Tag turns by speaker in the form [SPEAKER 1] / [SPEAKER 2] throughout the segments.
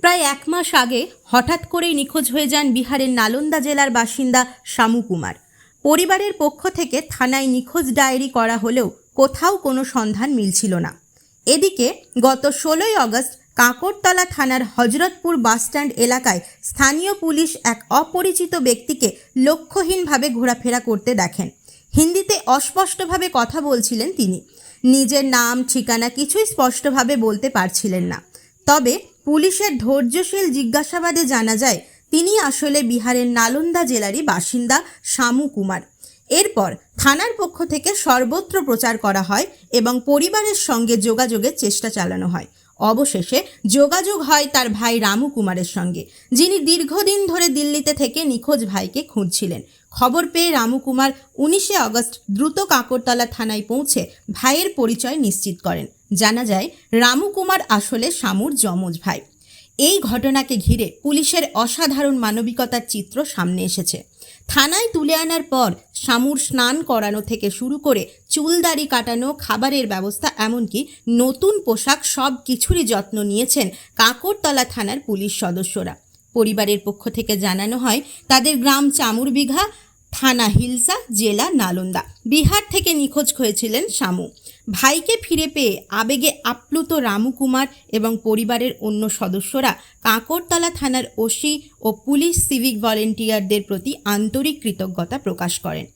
[SPEAKER 1] প্রায় এক মাস আগে হঠাৎ করেই নিখোঁজ হয়ে যান বিহারের নালন্দা জেলার বাসিন্দা শামু কুমার। পরিবারের পক্ষ থেকে থানায় নিখোঁজ ডায়েরি করা হলেও কোথাও কোনো সন্ধান মিলছিল না। এদিকে গত ষোলোই অগস্ট কাঁকরতলা থানার হজরতপুর বাসস্ট্যান্ড এলাকায় স্থানীয় পুলিশ এক অপরিচিত ব্যক্তিকে লক্ষ্যহীনভাবে ঘোরাফেরা করতে দেখেন। হিন্দিতে অস্পষ্টভাবে কথা বলছিলেন তিনি। নিজের নাম, ঠিকানা কিছুই স্পষ্টভাবে বলতে পারছিলেন না। তবে পুলিশের ধৈর্যশীল জিজ্ঞাসাবাদে জানা যায়, তিনি আসলে বিহারের নালন্দা জেলারই বাসিন্দা শামু কুমার। এরপর থানার পক্ষ থেকে সর্বত্র প্রচার করা হয় এবং পরিবারের সঙ্গে যোগাযোগের চেষ্টা চালানো হয়। অবশেষে যোগাযোগ হয় তার ভাই রামু কুমারের সঙ্গে, যিনি দীর্ঘদিন ধরে দিল্লিতে থেকে নিখোঁজ ভাইকে খুঁজছিলেন। খবর পেয়ে রামু কুমার উনিশে আগস্ট দ্রুত কাকরতলা থানায় পৌঁছে ভাইয়ের পরিচয় নিশ্চিত করেন। জানা যায়, রামু কুমার আসলে শামুর যমজ ভাই। এই ঘটনাকে ঘিরে পুলিশের অসাধারণ মানবিকতার চিত্র সামনে এসেছে। থানায় তুলে আনার পর শামুর স্নান করানো থেকে শুরু করে চুলদাড়ি কাটানো, খাবারের ব্যবস্থা, এমনকি নতুন পোশাক সব কিছুরই যত্ন নিয়েছেন কাকরতলা থানার পুলিশ সদস্যরা। পরিবারের পক্ষ থেকে জানানো হয়, তাদের গ্রাম চামুরবিঘা, থানা হিলসা, জেলা নালন্দা। বিহার থেকে নিখোঁজ হয়েছিলেন শামু। ভাইকে ফিরে পেয়ে আবেগে আপ্লুত রামু কুমার এবং পরিবারের অন্য সদস্যরা কাঁকরতলা থানার ওসি ও পুলিশ সিভিক ভলেন্টিয়ারদের প্রতি আন্তরিক কৃতজ্ঞতা প্রকাশ করেন।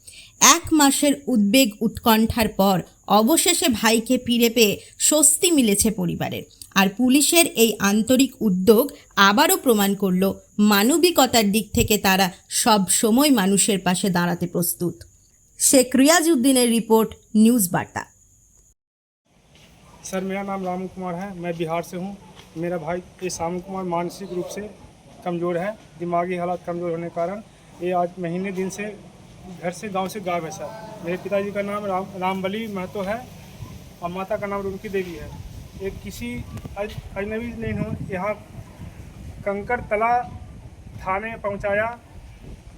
[SPEAKER 1] এক মাসের উদ্বেগ উৎকণ্ঠার পর অবশেষে ভাইকে ফিরে পেয়ে স্বস্তি মিলেছে পরিবারের। আর পুলিশের এই আন্তরিক উদ্যোগ আবারও প্রমাণ করল মানবিকতার দিক থেকে তারা সব সময় মানুষের পাশে দাঁড়াতে প্রস্তুত। শেখ রিয়াজ উদ্দিনের রিপোর্ট, নিউজ বার্তা।
[SPEAKER 2] सर, मेरा नाम राम कुमार है। मैं बिहार से हूँ। मेरा भाई ये श्याम कुमार मानसिक रूप से कमज़ोर है। दिमागी हालात कमज़ोर होने के कारण ये आज महीने दिन से घर से गाँव से गायब है सर। मेरे पिताजी का नाम राम, रामबली महतो है और माता का नाम रुनकी देवी है। ये किसी अजनबी नहीं हो यहाँ कंकर तला थाने पहुँचाया,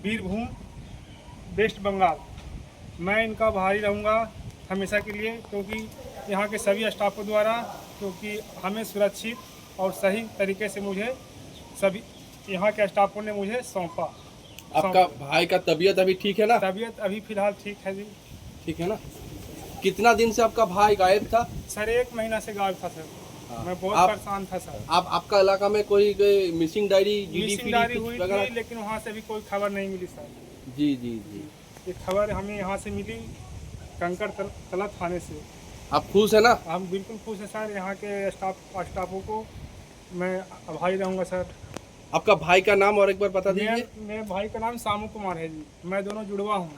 [SPEAKER 2] वीरभूम, वेस्ट बंगाल। मैं इनका भारी रहूँगा हमेशा के लिए, क्योंकि यहाँ के सभी स्टाफों द्वारा क्योंकि हमें सुरक्षित और सही तरीके से मुझे सभी यहाँ के स्टाफों ने मुझे सौंपा।
[SPEAKER 3] आपका भाई का तबीयत अभी ठीक है ना?
[SPEAKER 2] तबीयत अभी फ़िलहाल ठीक है जी।
[SPEAKER 3] ठीक है ना? कितना दिन से आपका भाई गायब था?
[SPEAKER 2] सर एक महीना से गायब था सर।
[SPEAKER 3] हाँ।
[SPEAKER 2] मैं बहुत
[SPEAKER 3] आप-
[SPEAKER 2] परेशान था सर।
[SPEAKER 3] आप आपका इलाका में कोई, कोई मिसिंग डायरी
[SPEAKER 2] मिसिंग डायरी हुई थी लेकिन वहाँ से भी कोई खबर नहीं मिली सर।
[SPEAKER 3] जी जी जी।
[SPEAKER 2] ये खबर हमें यहाँ से मिली कंकर तल- तला थाने से।
[SPEAKER 3] आप खुश है ना?
[SPEAKER 2] हम बिल्कुल खुश हैं सर यहाँ के स्टाफ स्टाफों को। मैं भाई रहूँगा सर।
[SPEAKER 3] आपका भाई का नाम और एक बार बता दीजिए।
[SPEAKER 2] मेरे भाई का नाम सामू कुमार है जी। मैं दोनों जुड़वा हूँ।